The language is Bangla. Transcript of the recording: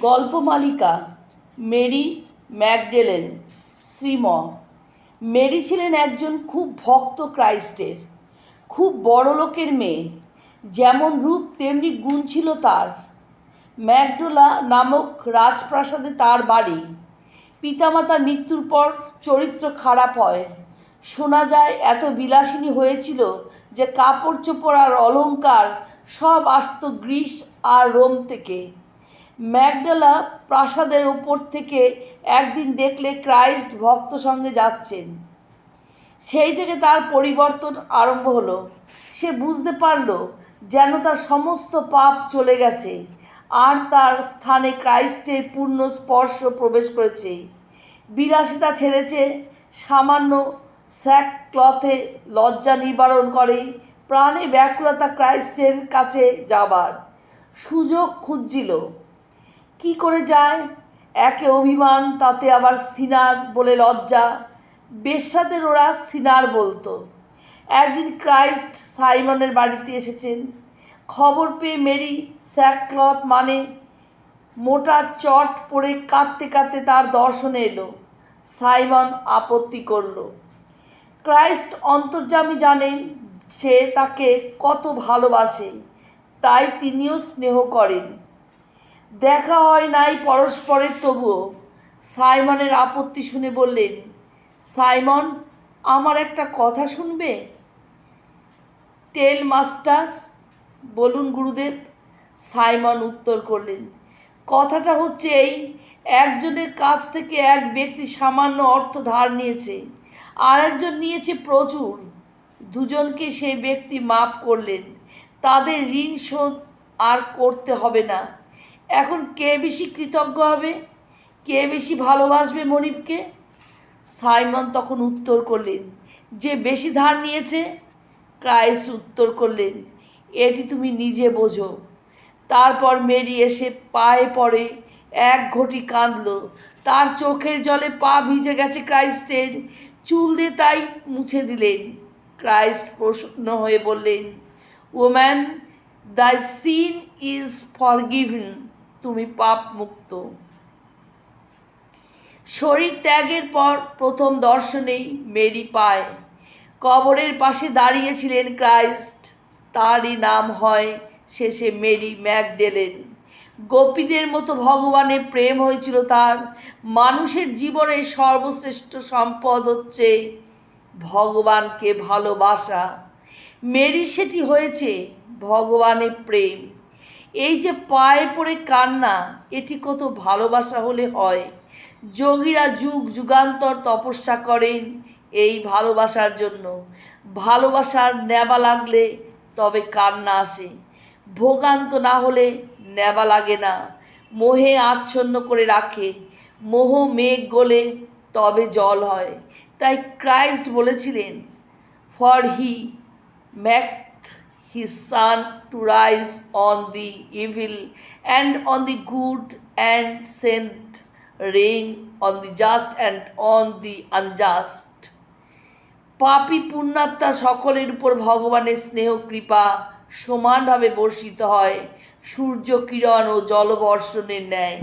গল্পমালিকা মেরি ম্যাকডেলেন, শ্রীম। মেরি ছিলেন একজন খুব ভক্ত ক্রাইস্টের, খুব বড় লোকের মেয়ে। যেমন রূপ তেমনি গুণ ছিল তার। ম্যাকডোলা নামক রাজপ্রাসাদে তার বাড়ি। পিতামাতার মৃত্যুর পর চরিত্র খারাপ হয়। শোনা যায়, এত বিলাসিনী হয়েছিল যে কাপড় চোপড় আর অলংকার সব আসতো গ্রিস আর রোম থেকে। ম্যাকডালা প্রাসাদের ওপর থেকে একদিন দেখলে ক্রাইস্ট ভক্ত সঙ্গে যাচ্ছেন। সেই থেকে তার পরিবর্তন আরম্ভ হলো। সে বুঝতে পারল যেন তার সমস্ত পাপ চলে গেছে আর তার স্থানে ক্রাইস্টের পূর্ণ স্পর্শ প্রবেশ করেছে। বিলাসিতা ছেড়েছে, সামান্য স্যাক ক্লথে লজ্জা নিবারণ করে, প্রাণে ব্যাকুলতা ক্রাইস্টের কাছে যাবার সুযোগ খুঁজছিল। কি করে যায়? একে অভিমান, তাতে আবার সিনার বলে লজ্জা। বেশ্যাদের ওরা সিনার বলতো। একদিন ক্রাইস্ট সাইমনের বাড়িতে এসেছেন। খবর পেয়ে মেরি স্যাকক্লথ মানে মোটা চট পরে কাঁদতে কাঁদতে তার দর্শনে এলো। সাইমন আপত্তি করল। ক্রাইস্ট অন্তর্যামী জানেন সে তাকে কত ভালোবাসে, তাই তিনিও স্নেহ করেন। দেখা হয় নাই পরস্পরের তবুও। সাইমনের আপত্তি শুনে বললেন, সাইমন, আমার একটা কথা শুনবে? টেল মাস্টার, বলুন গুরুদেব। সাইমন উত্তর করলেন, কথাটা হচ্ছে এই, একজনের কাছ থেকে এক ব্যক্তি সামান্য অর্থ ধার নিয়েছে আর একজন নিয়েছে প্রচুর। দুজনকে সেই ব্যক্তি মাপ করলেন, তাদের ঋণ শোধ আর করতে হবে না। এখন কে বেশি কৃতজ্ঞ হবে? কে বেশি ভালোবাসবে মনিবকে? সাইমন তখন উত্তর করলেন, যে বেশি ধার নিয়েছে ক্রাইস্ট উত্তর করলেন, এটি তুমি নিজে বোঝো। তারপর মেরি এসে পায়ে পড়ে এক ঘটি কাঁদল। তার চোখের জলে পা ভিজে গেছে ক্রাইস্টের। চুল দিয়ে তাই মুছে দিলেন। ক্রাইস্ট প্রসন্ন হয়ে বললেন, woman, the sin is for তুমি পাপ মুক্ত। শরীর ত্যাগের পর প্রথম দর্শনেই মেরি পায়। কবরের পাশে দাঁড়িয়েছিলেন ক্রাইস্ট। তারই নাম হয় শেষে মেরি ম্যাকডেলেন গোপীদের মতো ভগবানের প্রেম হয়েছিল তার। মানুষের জীবনের সর্বশ্রেষ্ঠ সম্পদ হচ্ছে ভগবানকে ভালোবাসা। মেরি সেটি হয়েছে ভগবানের প্রেম। এই যে পায়ে পড়ে কান্না, এটি কত ভালোবাসা হলে হয়। যোগীরা যুগ যুগান্তর তপস্যা করেন এই ভালোবাসার জন্য। ভালোবাসার নেবা লাগলে তবে কান্না আসে। ভোগান্ত না হলে নেবা লাগে না। মোহে আচ্ছন্ন করে রাখে। মোহ মেঘ গলে তবে জল হয়। তাই ক্রাইস্ট বলেছিলেন, for he make his sun to rise on the evil and on the good and send rain on the just and on the unjust পাপী পুণ্যাত্মা সকলের উপর ভগবানের স্নেহ কৃপা সমানভাবে বর্ষিত হয় সূর্য কিরণ ও জলবর্ষণের ন্যায়